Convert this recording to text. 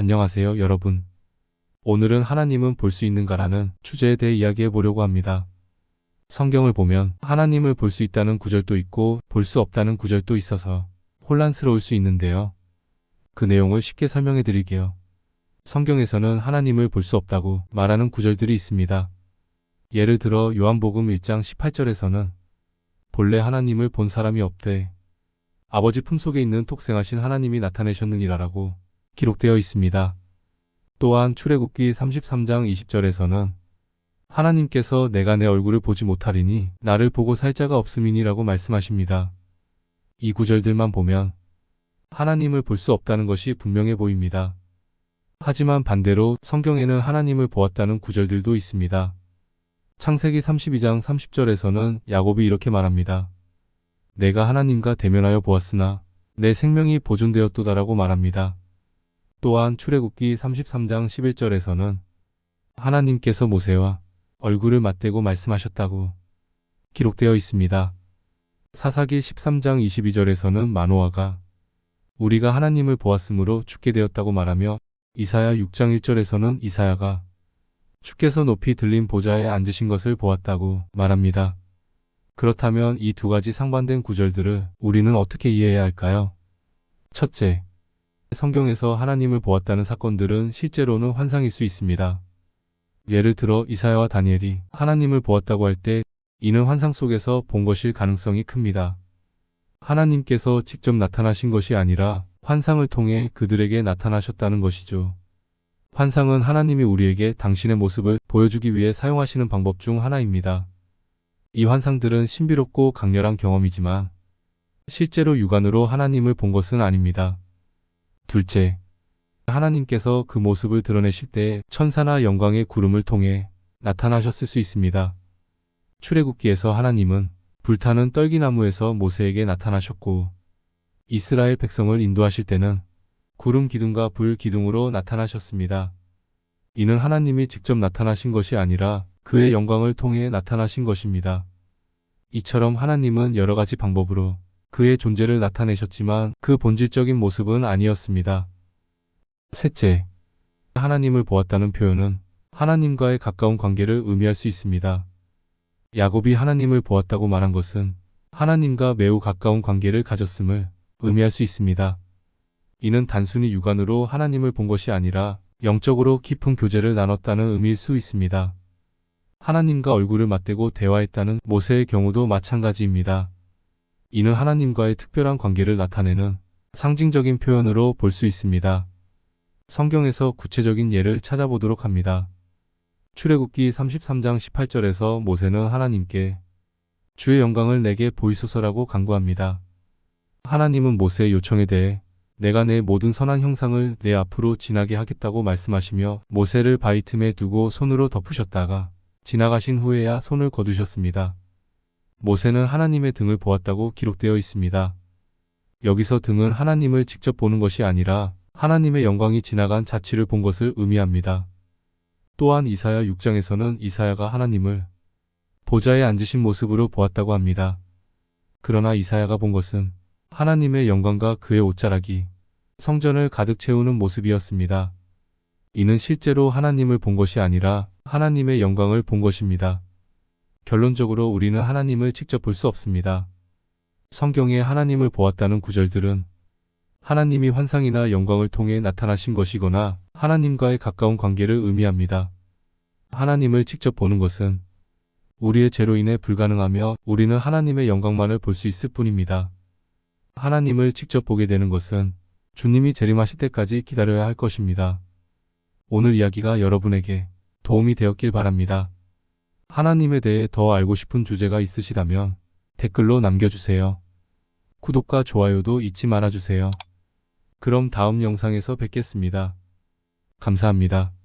안녕하세요, 여러분. 오늘은 하나님은 볼 수 있는가라는 주제에 대해 이야기해 보려고 합니다. 성경을 보면 하나님을 볼 수 있다는 구절도 있고 볼 수 없다는 구절도 있어서 혼란스러울 수 있는데요. 그 내용을 쉽게 설명해 드릴게요. 성경에서는 하나님을 볼 수 없다고 말하는 구절들이 있습니다. 예를 들어 요한복음 1장 18절에서는 본래 하나님을 본 사람이 없되 아버지 품속에 있는 독생하신 하나님이 나타내셨느니라라고 기록되어 있습니다. 또한 출애굽기 33장 20절에서는 하나님께서 내가 내 얼굴을 보지 못하리니 나를 보고 살 자가 없음이니라고 말씀하십니다. 이 구절들만 보면 하나님을 볼 수 없다는 것이 분명해 보입니다. 하지만 반대로 성경에는 하나님을 보았다는 구절들도 있습니다. 창세기 32장 30절에서는 야곱이 이렇게 말합니다. 내가 하나님과 대면하여 보았으나 내 생명이 보존되었도다라고 말합니다. 또한 출애굽기 33장 11절에서는 하나님께서 모세와 얼굴을 맞대고 말씀하셨다고 기록되어 있습니다. 사사기 13장 22절에서는 마노아가 우리가 하나님을 보았으므로 죽게 되었다고 말하며 이사야 6장 1절에서는 이사야가 주께서 높이 들린 보좌에 앉으신 것을 보았다고 말합니다. 그렇다면 이 두 가지 상반된 구절들을 우리는 어떻게 이해해야 할까요? 첫째, 성경에서 하나님을 보았다는 사건들은 실제로는 환상일 수 있습니다. 예를 들어 이사야와 다니엘이 하나님을 보았다고 할 때 이는 환상 속에서 본 것일 가능성이 큽니다. 하나님께서 직접 나타나신 것이 아니라 환상을 통해 그들에게 나타나셨다는 것이죠. 환상은 하나님이 우리에게 당신의 모습을 보여주기 위해 사용하시는 방법 중 하나입니다. 이 환상들은 신비롭고 강렬한 경험이지만 실제로 육안으로 하나님을 본 것은 아닙니다. 둘째, 하나님께서 그 모습을 드러내실 때 천사나 영광의 구름을 통해 나타나셨을 수 있습니다. 출애굽기에서 하나님은 불타는 떨기나무에서 모세에게 나타나셨고 이스라엘 백성을 인도하실 때는 구름 기둥과 불 기둥으로 나타나셨습니다. 이는 하나님이 직접 나타나신 것이 아니라 그의 영광을 통해 나타나신 것입니다. 이처럼 하나님은 여러 가지 방법으로 그의 존재를 나타내셨지만 그 본질적인 모습은 아니었습니다. 셋째, 하나님을 보았다는 표현은 하나님과의 가까운 관계를 의미할 수 있습니다. 야곱이 하나님을 보았다고 말한 것은 하나님과 매우 가까운 관계를 가졌음을 의미할 수 있습니다. 이는 단순히 육안으로 하나님을 본 것이 아니라 영적으로 깊은 교제를 나눴다는 의미일 수 있습니다. 하나님과 얼굴을 맞대고 대화했다는 모세의 경우도 마찬가지입니다. 이는 하나님과의 특별한 관계를 나타내는 상징적인 표현으로 볼 수 있습니다. 성경에서 구체적인 예를 찾아보도록 합니다. 출애굽기 33장 18절에서 모세는 하나님께 주의 영광을 내게 보이소서라고 간구합니다. 하나님은 모세의 요청에 대해 내가 내 모든 선한 형상을 내 앞으로 지나게 하겠다고 말씀하시며 모세를 바위 틈에 두고 손으로 덮으셨다가 지나가신 후에야 손을 거두셨습니다. 모세는 하나님의 등을 보았다고 기록되어 있습니다. 여기서 등은 하나님을 직접 보는 것이 아니라 하나님의 영광이 지나간 자취를 본 것을 의미합니다. 또한 이사야 6장에서는 이사야가 하나님을 보좌에 앉으신 모습으로 보았다고 합니다. 그러나 이사야가 본 것은 하나님의 영광과 그의 옷자락이 성전을 가득 채우는 모습이었습니다. 이는 실제로 하나님을 본 것이 아니라 하나님의 영광을 본 것입니다. 결론적으로 우리는 하나님을 직접 볼 수 없습니다. 성경에 하나님을 보았다는 구절들은 하나님이 환상이나 영광을 통해 나타나신 것이거나 하나님과의 가까운 관계를 의미합니다. 하나님을 직접 보는 것은 우리의 죄로 인해 불가능하며 우리는 하나님의 영광만을 볼 수 있을 뿐입니다. 하나님을 직접 보게 되는 것은 주님이 재림하실 때까지 기다려야 할 것입니다. 오늘 이야기가 여러분에게 도움이 되었길 바랍니다. 하나님에 대해 더 알고 싶은 주제가 있으시다면 댓글로 남겨주세요. 구독과 좋아요도 잊지 말아주세요. 그럼 다음 영상에서 뵙겠습니다. 감사합니다.